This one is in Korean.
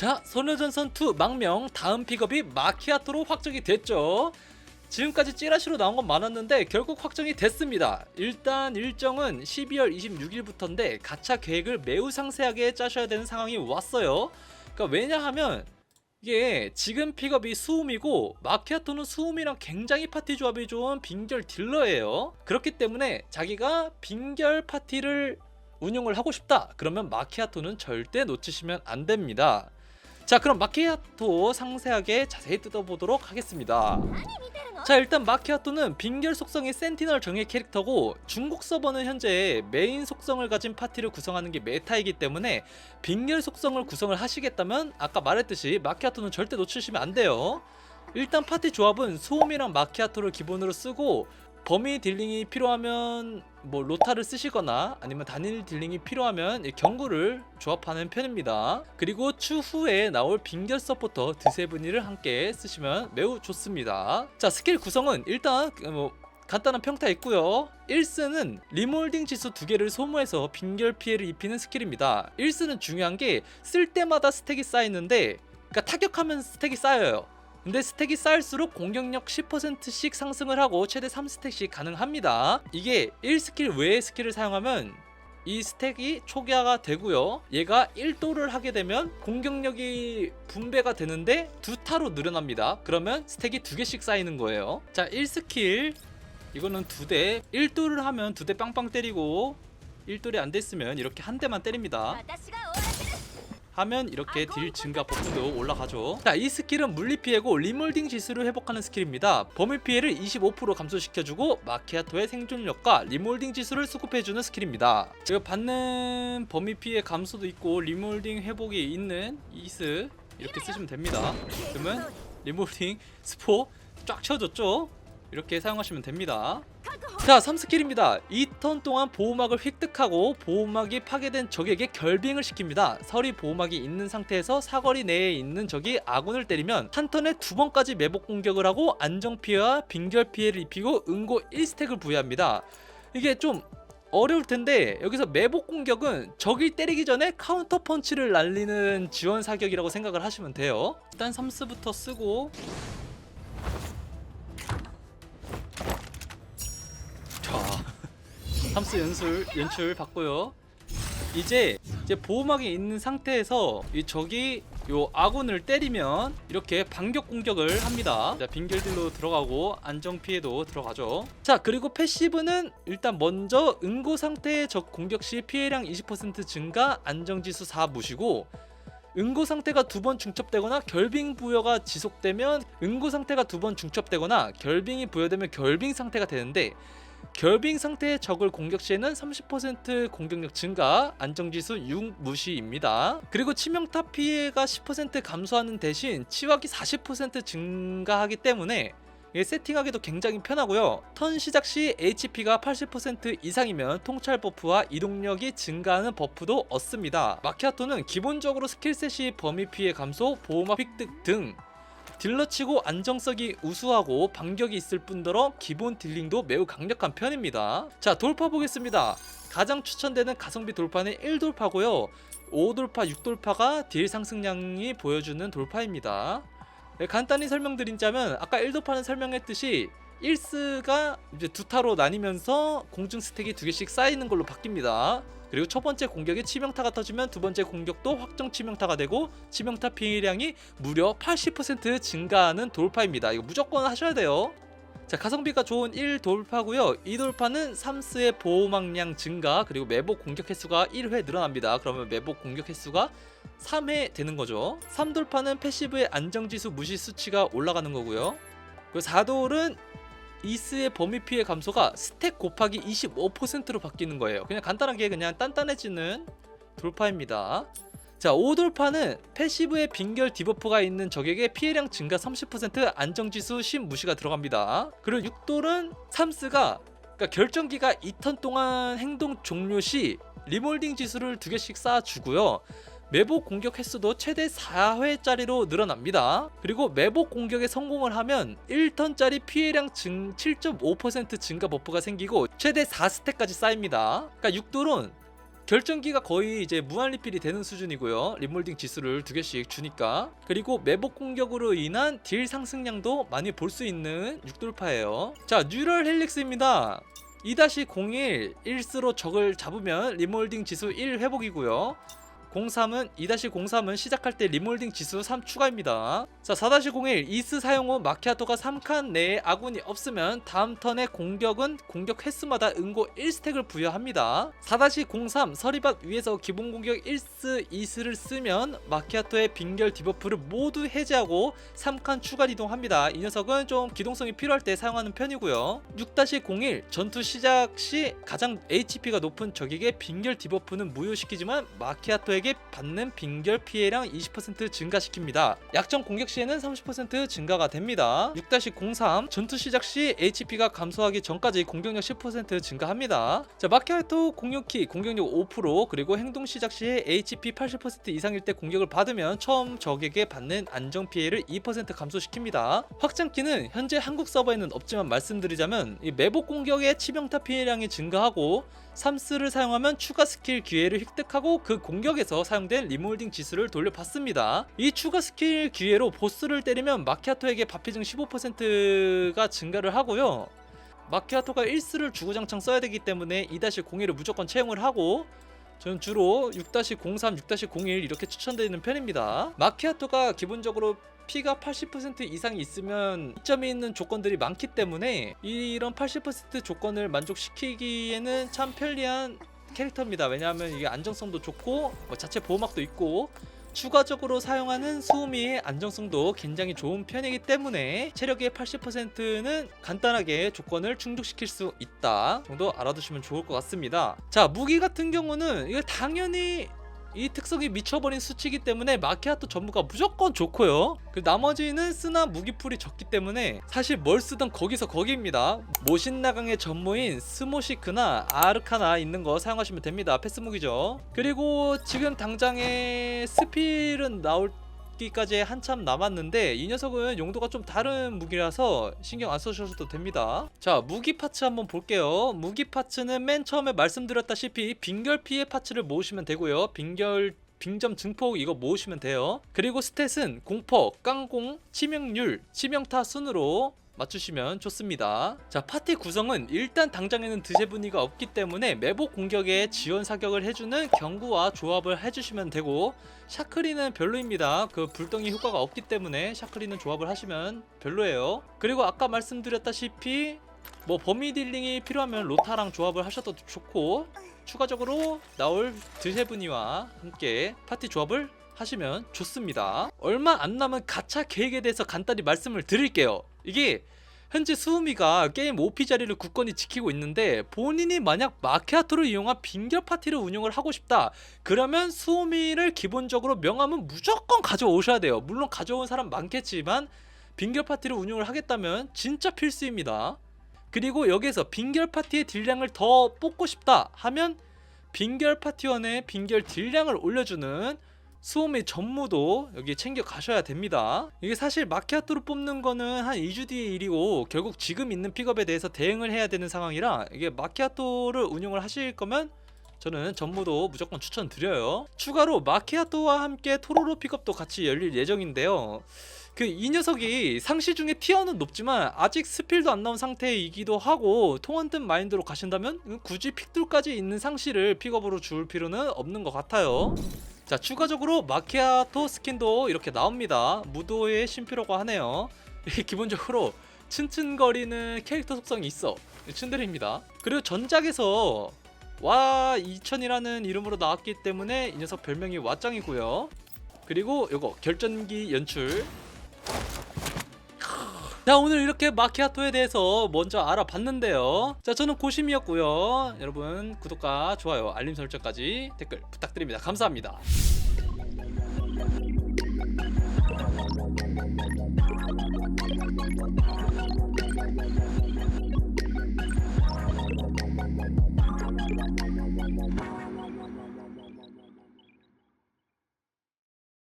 자, 소녀전선 2 망명 다음 픽업이 마키아토로 확정이 됐죠. 지금까지 찌라시로 나온 건 많았는데 결국 확정이 됐습니다. 일단 일정은 12월 26일부터인데 가차 계획을 매우 상세하게 짜셔야 되는 상황이 왔어요. 그러니까 왜냐하면 이게 지금 픽업이 수음이고 마키아토는 수음이랑 굉장히 파티 조합이 좋은 빙결 딜러예요. 그렇기 때문에 자기가 빙결 파티를 운영을 하고 싶다. 그러면 마키아토는 절대 놓치시면 안 됩니다. 자, 그럼 마키아토 상세하게 자세히 뜯어보도록 하겠습니다. 자, 일단 마키아토는 빙결 속성의 센티널 정예 캐릭터고 중국 서버는 현재 메인 속성을 가진 파티를 구성하는 게 메타이기 때문에 빙결 속성을 구성을 하시겠다면 아까 말했듯이 마키아토는 절대 놓치시면 안 돼요. 일단 파티 조합은 소음이랑 마키아토를 기본으로 쓰고 범위 딜링이 필요하면 뭐 로타를 쓰시거나 아니면 단일 딜링이 필요하면 이 경구를 조합하는 편입니다. 그리고 추후에 나올 빙결 서포터 드세 분이를 함께 쓰시면 매우 좋습니다. 자 스킬 구성은 일단 뭐 간단한 평타 있고요. 1스는 리몰딩 지수 두 개를 소모해서 빙결 피해를 입히는 스킬입니다. 1스는 중요한 게 쓸 때마다 스택이 쌓이는데 그러니까 타격하면 스택이 쌓여요. 근데 스택이 쌓일수록 공격력 10%씩 상승을 하고 최대 3스택씩 가능합니다. 이게 1스킬 외의 스킬을 사용하면 이 스택이 초기화가 되고요. 얘가 1도를 하게 되면 공격력이 분배가 되는데 두 타로 늘어납니다. 그러면 스택이 두 개씩 쌓이는 거예요. 자, 1스킬 이거는 두 대. 1도를 하면 두 대 빵빵 때리고 1돌이 안 됐으면 이렇게 한 대만 때립니다. 하면 이렇게 딜 증가 버프도 올라가죠. 자 이 스킬은 물리 피해고 리몰딩 지수를 회복하는 스킬입니다. 범위 피해를 25% 감소시켜주고 마키아토의 생존력과 리몰딩 지수를 수급해주는 스킬입니다. 이거 받는 범위 피해 감소도 있고 리몰딩 회복이 있는 이스 이렇게 쓰시면 됩니다. 그러면 리몰딩 스포 쫙 채워줬죠? 이렇게 사용하시면 됩니다. 자, 3스킬입니다. 2턴 동안 보호막을 획득하고 보호막이 파괴된 적에게 결빙을 시킵니다. 서리 보호막이 있는 상태에서 사거리 내에 있는 적이 아군을 때리면 한 턴에 두 번까지 매복 공격을 하고 안정 피해와 빙결 피해를 입히고 응고 1스택을 부여합니다. 이게 좀 어려울 텐데 여기서 매복 공격은 적이 때리기 전에 카운터 펀치를 날리는 지원 사격이라고 생각을 하시면 돼요. 일단 3스부터 쓰고 함수 연출 연출 받고요. 이제 이제 보호막이 있는 상태에서 이 적이 요 아군을 때리면 이렇게 반격 공격을 합니다. 자, 빙결딜로 들어가고 안정 피해도 들어가죠. 자, 그리고 패시브는 일단 먼저 응고 상태의 적 공격 시 피해량 20% 증가, 안정 지수 4 무시고 응고 상태가 두 번 중첩되거나 결빙 부여가 지속되면 응고 상태가 두 번 중첩되거나 결빙이 부여되면 결빙 상태가 되는데 결빙 상태의 적을 공격 시에는 30% 공격력 증가, 안정지수 6 무시입니다. 그리고 치명타 피해가 10% 감소하는 대신 치wak이 40% 증가하기 때문에 이게 세팅하기도 굉장히 편하고요. 턴 시작 시 HP가 80% 이상이면 통찰 버프와 이동력이 증가하는 버프도 얻습니다. 마키아토는 기본적으로 스킬셋이 범위 피해 감소, 보호막 획득 등 딜러치고 안정성이 우수하고 반격이 있을 뿐더러 기본 딜링도 매우 강력한 편입니다. 자 돌파 보겠습니다. 가장 추천되는 가성비 돌파는 1돌파고요. 5돌파, 6돌파가 딜 상승량이 보여주는 돌파입니다. 네, 간단히 설명드리자면 아까 1돌파는 설명했듯이 1스가 이제 두 타로 나뉘면서 공중 스택이 두 개씩 쌓이는 걸로 바뀝니다. 그리고 첫 번째 공격에 치명타가 터지면 두 번째 공격도 확정 치명타가 되고 치명타 피해량이 무려 80% 증가하는 돌파입니다. 이거 무조건 하셔야 돼요. 자 가성비가 좋은 1 돌파고요 2 돌파는 3스의 보호막량 증가 그리고 매복 공격 횟수가 1회 늘어납니다 그러면 매복 공격 횟수가 3회 되는 거죠 3 돌파는 패시브의 안정지수 무시 수치가 올라가는 거고요 그리고 4돌은 이스의 범위 피해 감소가 스택 곱하기 25%로 바뀌는 거예요. 그냥 간단하게 그냥 단단해지는 돌파입니다. 자 5돌파는 패시브의 빙결 디버프가 있는 적에게 피해량 증가 30% 안정지수 10 무시가 들어갑니다. 그리고 6돌은 3스가 그러니까 결정기가 2턴 동안 행동 종료 시 리몰딩 지수를 두 개씩 쌓아주고요 매복 공격 횟수도 최대 4회짜리로 늘어납니다. 그리고 매복 공격에 성공을 하면 1턴짜리 피해량 증 7.5% 증가 버프가 생기고 최대 4스택까지 쌓입니다. 그러니까 6돌은 결정기가 거의 이제 무한 리필이 되는 수준이고요. 리몰딩 지수를 두 개씩 주니까. 그리고 매복 공격으로 인한 딜 상승량도 많이 볼 수 있는 6돌파예요. 자, 뉴럴 헬릭스입니다. 2-01 1스로 적을 잡으면 리몰딩 지수 1 회복이고요. 03은 2-03은 시작할 때 리몰딩 지수 3 추가입니다. 자, 4-01 이스 사용 후 마키아토가 3칸 내에 아군이 없으면 다음 턴의 공격은 공격 횟수마다 응고 1스택을 부여합니다. 4-03 서리밭 위에서 기본 공격 1스 2스를 쓰면 마키아토의 빙결 디버프를 모두 해제하고 3칸 추가 이동합니다. 이 녀석은 좀 기동성이 필요할 때 사용하는 편이고요. 6-01 전투 시작 시 가장 HP가 높은 적에게 빙결 디버프는 무효시키지만 마키아토 에게 받는 빙결 피해량 20% 증가시킵니다. 약점 공격 시에는 30% 증가가 됩니다. 6-03 전투 시작 시 HP가 감소하기 전까지 공격력 10% 증가합니다. 자 마키아토 공격키 공격력 5% 그리고 행동 시작 시에 HP 80% 이상일 때 공격을 받으면 처음 적에게 받는 안정 피해를 2% 감소시킵니다. 확장키는 현재 한국 서버에는 없지만 말씀드리자면 이 매복 공격의 치명타 피해량이 증가하고 3스를 사용하면 추가 스킬 기회를 획득하고 그 공격에서 사용된 리몰딩 지수를 돌려받습니다. 이 추가 스킬 기회로 보스를 때리면 마키아토에게 바피증 15%가 증가를 하고요. 마키아토가 1스를 주구장창 써야 되기 때문에 2-01을 무조건 채용을 하고 저는 주로 6-03, 6-01 이렇게 추천드리는 편입니다. 마키아토가 기본적으로 피가 80% 이상 있으면 이점이 있는 조건들이 많기 때문에 이런 80% 조건을 만족시키기에는 참 편리한 캐릭터입니다. 왜냐하면 이게 안정성도 좋고 뭐 자체 보호막도 있고 추가적으로 사용하는 수호미의 안정성도 굉장히 좋은 편이기 때문에 체력의 80%는 간단하게 조건을 충족시킬 수 있다 정도 알아두시면 좋을 것 같습니다. 자 무기 같은 경우는 이거 당연히 이 특성이 미쳐버린 수치이기 때문에 마키아토 전부가 무조건 좋고요. 그 나머지는 쓰나 무기풀이 적기 때문에 사실 뭘 쓰던 거기서 거기입니다. 모신나강의 전무인 스모시크나 아르카나 있는 거 사용하시면 됩니다. 패스 무기죠. 그리고 지금 당장에 스필은 나올 기까지 한참 남았는데 이 녀석은 용도가 좀 다른 무기라서 신경 안 써주셔도 됩니다. 자 무기 파츠 한번 볼게요. 무기 파츠는 맨 처음에 말씀드렸다시피 빙결 피해 파츠를 모으시면 되고요. 빙결 빙점 증폭 이거 모으시면 돼요. 그리고 스탯은 공포, 깡공, 치명률, 치명타 순으로 맞추시면 좋습니다. 자, 파티 구성은 일단 당장에는 드세분이가 없기 때문에 매복 공격에 지원 사격을 해주는 경구와 조합을 해주시면 되고 샤크리는 별로입니다. 그 불덩이 효과가 없기 때문에 샤크리는 조합을 하시면 별로예요. 그리고 아까 말씀드렸다시피 뭐 범위 딜링이 필요하면 로타랑 조합을 하셔도 좋고 추가적으로 나올 드세분이와 함께 파티 조합을 하시면 좋습니다. 얼마 안 남은 가차 계획에 대해서 간단히 말씀을 드릴게요. 이게 현재 수우미가 게임 OP 자리를 굳건히 지키고 있는데 본인이 만약 마케아토를 이용한 빙결 파티를 운영을 하고 싶다. 그러면 수우미를 기본적으로 명함은 무조건 가져오셔야 돼요. 물론 가져온 사람 많겠지만 빙결 파티를 운영을 하겠다면 진짜 필수입니다. 그리고 여기서 빙결 파티의 딜량을 더 뽑고 싶다 하면 빙결 파티원의 빙결 딜량을 올려주는 수호미 전무도 여기 챙겨 가셔야 됩니다. 이게 사실 마키아토로 뽑는 거는 한 2주 뒤의 일이고 결국 지금 있는 픽업에 대해서 대응을 해야 되는 상황이라 이게 마키아토를 운영을 하실 거면 저는 전무도 무조건 추천드려요. 추가로 마키아토와 함께 토로로 픽업도 같이 열릴 예정인데요. 그 이 녀석이 상시 중에 티어는 높지만 아직 스필도 안 나온 상태이기도 하고 통원든 마인드로 가신다면 굳이 픽들까지 있는 상시를 픽업으로 줄 필요는 없는 것 같아요. 자 추가적으로 마키아토 스킨도 이렇게 나옵니다. 무도의 심표라고 하네요. 기본적으로 츤츤거리는 캐릭터 속성이 있어. 츤드레입니다. 그리고 전작에서 와 2000이라는 이름으로 나왔기 때문에 이 녀석 별명이 왓짱이고요. 그리고 요거 결전기 연출 자 오늘 이렇게 마키아토에 대해서 먼저 알아봤는데요. 자 저는 고심이었고요. 여러분 구독과 좋아요 알림 설정까지 댓글 부탁드립니다. 감사합니다